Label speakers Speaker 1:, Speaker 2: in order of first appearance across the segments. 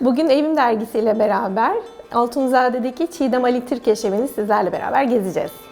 Speaker 1: Bugün Evim Dergisi ile beraber Altunzade'deki Çiğdem Ali Türkeş evini sizlerle beraber gezeceğiz.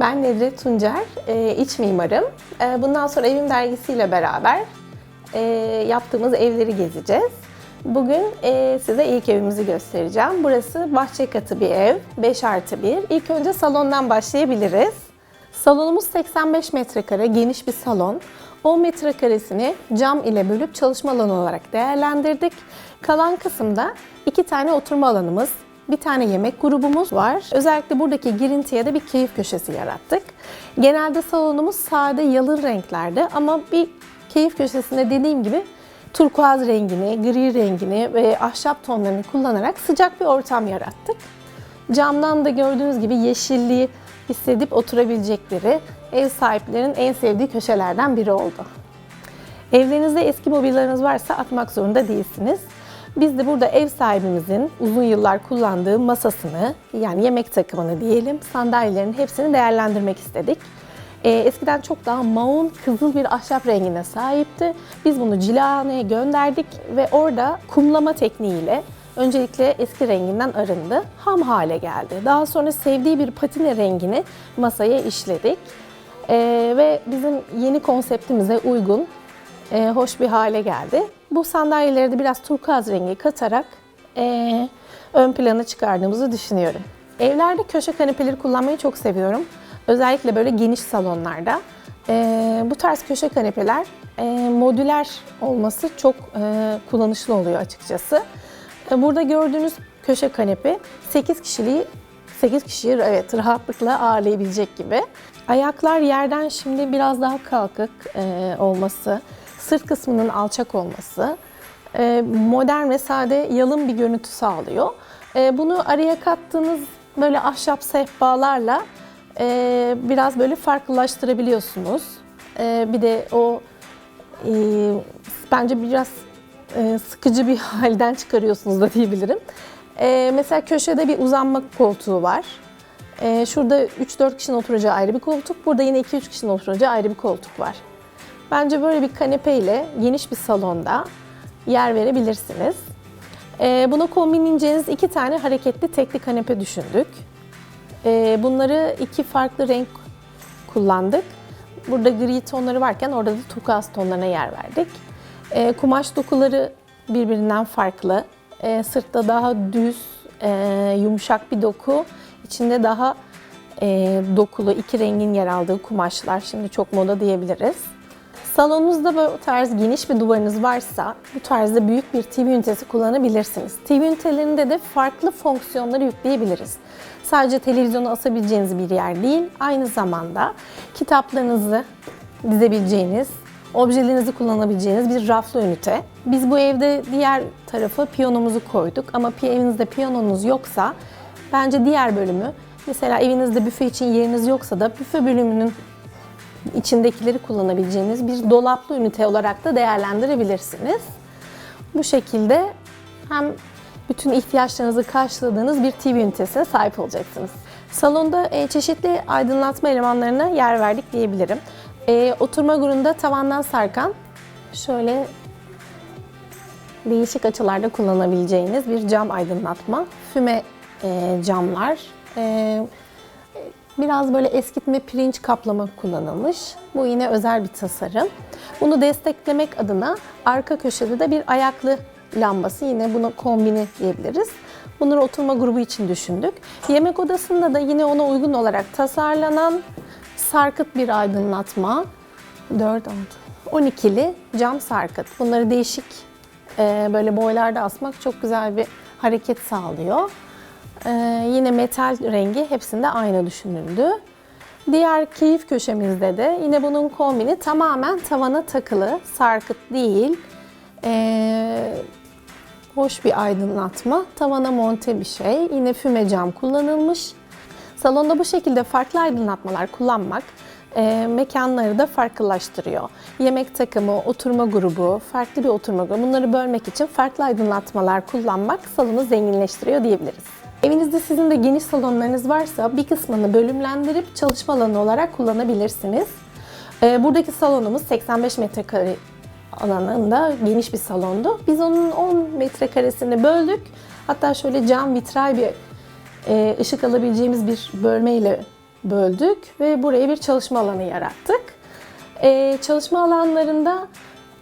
Speaker 1: Ben Nedret Tuncer, e, iç mimarım. E, Bundan sonra Evim Dergisi ile beraber e, yaptığımız evleri gezeceğiz. Bugün size ilk evimizi göstereceğim. Burası bahçe katı bir ev, 5 artı 1. İlk önce salondan başlayabiliriz. Salonumuz 85 metrekare, geniş bir salon. 10 metrekaresini cam ile bölüp çalışma alanı olarak değerlendirdik. Kalan kısımda iki tane oturma alanımız, bir tane yemek grubumuz var. Özellikle buradaki girintiye de bir keyif köşesi yarattık. Genelde salonumuz sade yalın renklerde ama bir keyif köşesinde dediğim gibi turkuaz rengini, gri rengini ve ahşap tonlarını kullanarak sıcak bir ortam yarattık. Camdan da gördüğünüz gibi yeşilliği hissedip oturabilecekleri ev sahiplerinin en sevdiği köşelerden biri oldu. Evlerinizde eski mobilyalarınız varsa atmak zorunda değilsiniz. Biz de burada ev sahibimizin uzun yıllar kullandığı masasını, yani yemek takımını diyelim, sandalyelerin hepsini değerlendirmek istedik. Ee, eskiden çok daha maun kızıl bir ahşap rengine sahipti. Biz bunu Cilahane'ye gönderdik ve orada kumlama tekniğiyle öncelikle eski renginden arındı, ham hale geldi. Daha sonra sevdiği bir patine rengini masaya işledik. Ee, ve bizim yeni konseptimize uygun e, hoş bir hale geldi. Bu sandalyeleri de biraz turkuaz rengi katarak e, ön plana çıkardığımızı düşünüyorum. Evlerde köşe kanepeleri kullanmayı çok seviyorum. Özellikle böyle geniş salonlarda. E, bu tarz köşe kanepeler e, modüler olması çok e, kullanışlı oluyor açıkçası. E, Burada gördüğünüz köşe kanepe 8 kişiliği 8 kişiyi evet rahatlıkla ağırlayabilecek gibi. Ayaklar yerden şimdi biraz daha kalkık e, olması, sırt kısmının alçak olması e, modern ve sade yalın bir görüntü sağlıyor. E, bunu araya kattığınız böyle ahşap sehpalarla e, biraz böyle farklılaştırabiliyorsunuz. Bir de o bence biraz sıkıcı bir halden çıkarıyorsunuz da diyebilirim. Mesela köşede bir uzanma koltuğu var. Şurada 3-4 kişinin oturacağı ayrı bir koltuk. Burada yine 2-3 kişinin oturacağı ayrı bir koltuk var. Bence böyle bir kanepe ile geniş bir salonda yer verebilirsiniz. E, buna kombinleyeceğiniz iki tane hareketli tekli kanepe düşündük. E, bunları iki farklı renk kullandık. Burada gri tonları varken orada da turkuaz tonlarına yer verdik. E, kumaş dokuları birbirinden farklı. Sırtta daha düz, e, yumuşak bir doku. İçinde daha e, dokulu iki rengin yer aldığı kumaşlar. Şimdi çok moda diyebiliriz. Salonunuzda böyle tarz geniş bir duvarınız varsa bu tarzda büyük bir TV ünitesi kullanabilirsiniz. TV ünitelerinde de farklı fonksiyonları yükleyebiliriz. Sadece televizyonu asabileceğiniz bir yer değil, aynı zamanda kitaplarınızı dizebileceğiniz, objelerinizi kullanabileceğiniz bir raflı ünite. Biz bu evde diğer tarafa piyanomuzu koyduk ama evinizde piyanonuz yoksa bence diğer bölümü mesela evinizde büfe için yeriniz yoksa da büfe bölümünün içindekileri kullanabileceğiniz bir dolaplı ünite olarak da değerlendirebilirsiniz. Bu şekilde hem bütün ihtiyaçlarınızı karşıladığınız bir TV ünitesine sahip olacaksınız. Salonda e, çeşitli aydınlatma elemanlarına yer verdik diyebilirim. E, oturma grubunda tavandan sarkan şöyle değişik açılarda kullanabileceğiniz bir cam aydınlatma, füme e, camlar, Biraz böyle eskitme pirinç kaplama kullanılmış. Bu yine özel bir tasarım. Bunu desteklemek adına arka köşede de bir ayaklı lambası yine buna kombini diyebiliriz. Bunları oturma grubu için düşündük. Yemek odasında da yine ona uygun olarak tasarlanan sarkıt bir aydınlatma. 4 6 12'li cam sarkıt. Bunları değişik böyle boylarda asmak çok güzel bir hareket sağlıyor. Ee, yine metal rengi hepsinde aynı düşünüldü. Diğer keyif köşemizde de yine bunun kombini tamamen tavana takılı, sarkıt değil. Ee, hoş bir aydınlatma. Tavana monte bir şey. Yine füme cam kullanılmış. Salonda bu şekilde farklı aydınlatmalar kullanmak e, mekanları da farklılaştırıyor. Yemek takımı, oturma grubu, farklı bir oturma grubu bunları bölmek için farklı aydınlatmalar kullanmak salonu zenginleştiriyor diyebiliriz. Evinizde sizin de geniş salonlarınız varsa bir kısmını bölümlendirip çalışma alanı olarak kullanabilirsiniz. E, buradaki salonumuz 85 metrekare alanında geniş bir salondu. Biz onun 10 metrekaresini böldük. Hatta şöyle cam vitray bir e, ışık alabileceğimiz bir bölmeyle böldük ve buraya bir çalışma alanı yarattık. E, çalışma alanlarında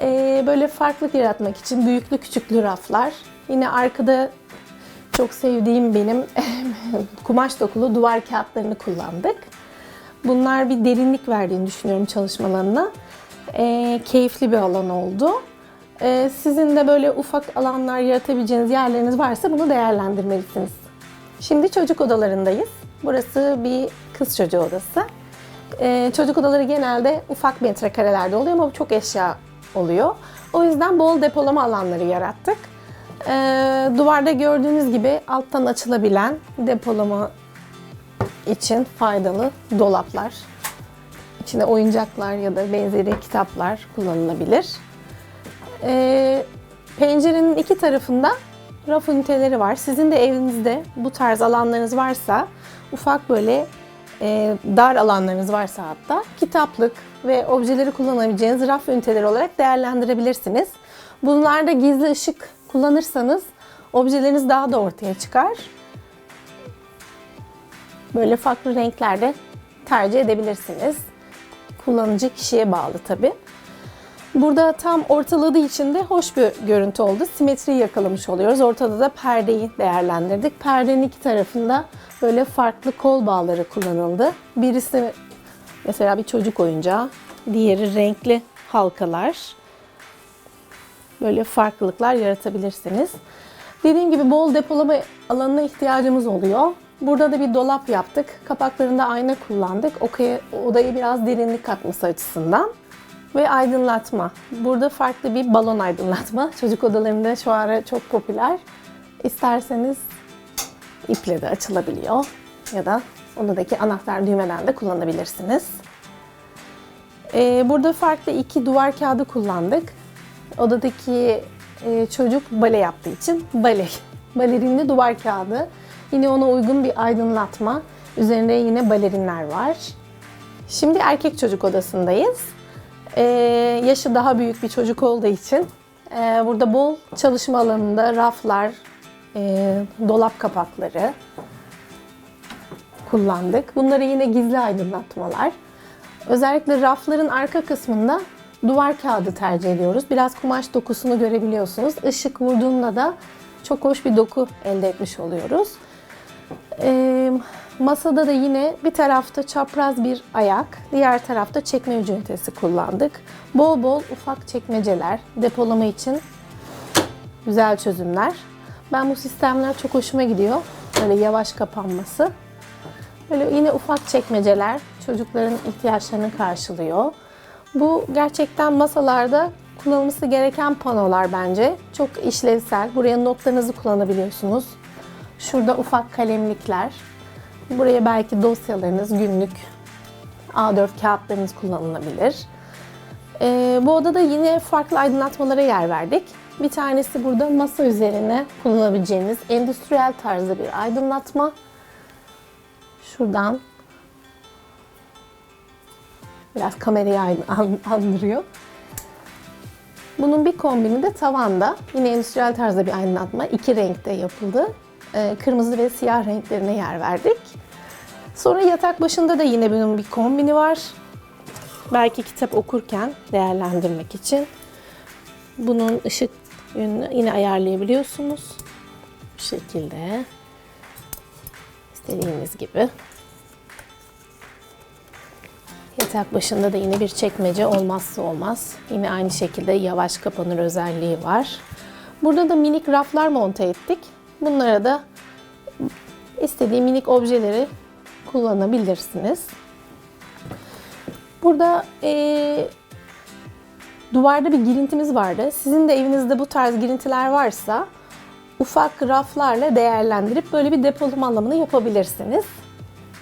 Speaker 1: e, böyle farklılık yaratmak için büyüklü küçüklü raflar. Yine arkada çok sevdiğim benim kumaş dokulu duvar kağıtlarını kullandık. Bunlar bir derinlik verdiğini düşünüyorum çalışma alanına. E, keyifli bir alan oldu. E, sizin de böyle ufak alanlar yaratabileceğiniz yerleriniz varsa bunu değerlendirmelisiniz. Şimdi çocuk odalarındayız. Burası bir kız çocuğu odası. Ee, çocuk odaları genelde ufak metrekarelerde oluyor ama çok eşya oluyor. O yüzden bol depolama alanları yarattık. Ee, duvarda gördüğünüz gibi alttan açılabilen depolama için faydalı dolaplar. İçine oyuncaklar ya da benzeri kitaplar kullanılabilir. Ee, pencerenin iki tarafında raf üniteleri var. Sizin de evinizde bu tarz alanlarınız varsa, ufak böyle e, dar alanlarınız varsa hatta kitaplık ve objeleri kullanabileceğiniz raf üniteleri olarak değerlendirebilirsiniz. Bunlarda gizli ışık kullanırsanız objeleriniz daha da ortaya çıkar. Böyle farklı renklerde tercih edebilirsiniz. Kullanıcı kişiye bağlı tabii. Burada tam ortaladığı için de hoş bir görüntü oldu. Simetriyi yakalamış oluyoruz. Ortada da perdeyi değerlendirdik. Perdenin iki tarafında böyle farklı kol bağları kullanıldı. Birisi mesela bir çocuk oyuncağı, diğeri renkli halkalar. Böyle farklılıklar yaratabilirsiniz. Dediğim gibi bol depolama alanına ihtiyacımız oluyor. Burada da bir dolap yaptık. Kapaklarında ayna kullandık. Odaya, odaya biraz derinlik katması açısından ve aydınlatma. Burada farklı bir balon aydınlatma. Çocuk odalarında şu ara çok popüler. İsterseniz iple de açılabiliyor ya da odadaki anahtar düğmeden de kullanabilirsiniz. Ee, burada farklı iki duvar kağıdı kullandık. Odadaki e, çocuk bale yaptığı için bale, balerinli duvar kağıdı. Yine ona uygun bir aydınlatma. Üzerinde yine balerinler var. Şimdi erkek çocuk odasındayız. Ee, yaşı daha büyük bir çocuk olduğu için e, burada bol çalışma alanında raflar, e, dolap kapakları kullandık. Bunları yine gizli aydınlatmalar. Özellikle rafların arka kısmında duvar kağıdı tercih ediyoruz. Biraz kumaş dokusunu görebiliyorsunuz. Işık vurduğunda da çok hoş bir doku elde etmiş oluyoruz. Ee, masada da yine bir tarafta çapraz bir ayak, diğer tarafta çekmece ünitesi kullandık. Bol bol ufak çekmeceler, depolama için güzel çözümler. Ben bu sistemler çok hoşuma gidiyor. Böyle yavaş kapanması. Böyle yine ufak çekmeceler çocukların ihtiyaçlarını karşılıyor. Bu gerçekten masalarda kullanılması gereken panolar bence. Çok işlevsel. Buraya notlarınızı kullanabiliyorsunuz. Şurada ufak kalemlikler. Buraya belki dosyalarınız, günlük A4 kağıtlarınız kullanılabilir. Ee, bu odada yine farklı aydınlatmalara yer verdik. Bir tanesi burada masa üzerine kullanabileceğiniz endüstriyel tarzda bir aydınlatma. Şuradan biraz kamerayı andırıyor. Bunun bir kombini de tavanda. Yine endüstriyel tarzda bir aydınlatma. iki renkte yapıldı. Ee, kırmızı ve siyah renklerine yer verdik. Sonra yatak başında da yine bunun bir kombini var. Belki kitap okurken değerlendirmek için. Bunun ışık yönünü yine ayarlayabiliyorsunuz. Bu şekilde. İstediğiniz gibi. Yatak başında da yine bir çekmece olmazsa olmaz. Yine aynı şekilde yavaş kapanır özelliği var. Burada da minik raflar monte ettik. Bunlara da istediği minik objeleri kullanabilirsiniz. Burada e, duvarda bir girintimiz vardı. Sizin de evinizde bu tarz girintiler varsa ufak raflarla değerlendirip böyle bir depolama alanını yapabilirsiniz.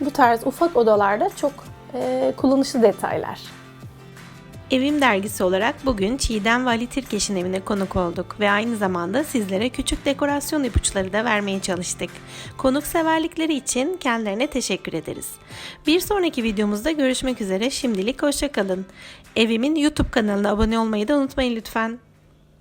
Speaker 1: Bu tarz ufak odalarda çok e, kullanışlı detaylar.
Speaker 2: Evim dergisi olarak bugün Çiğdem ve Ali Tirkeş'in evine konuk olduk ve aynı zamanda sizlere küçük dekorasyon ipuçları da vermeye çalıştık. Konukseverlikleri için kendilerine teşekkür ederiz. Bir sonraki videomuzda görüşmek üzere şimdilik hoşçakalın. Evimin YouTube kanalına abone olmayı da unutmayın lütfen.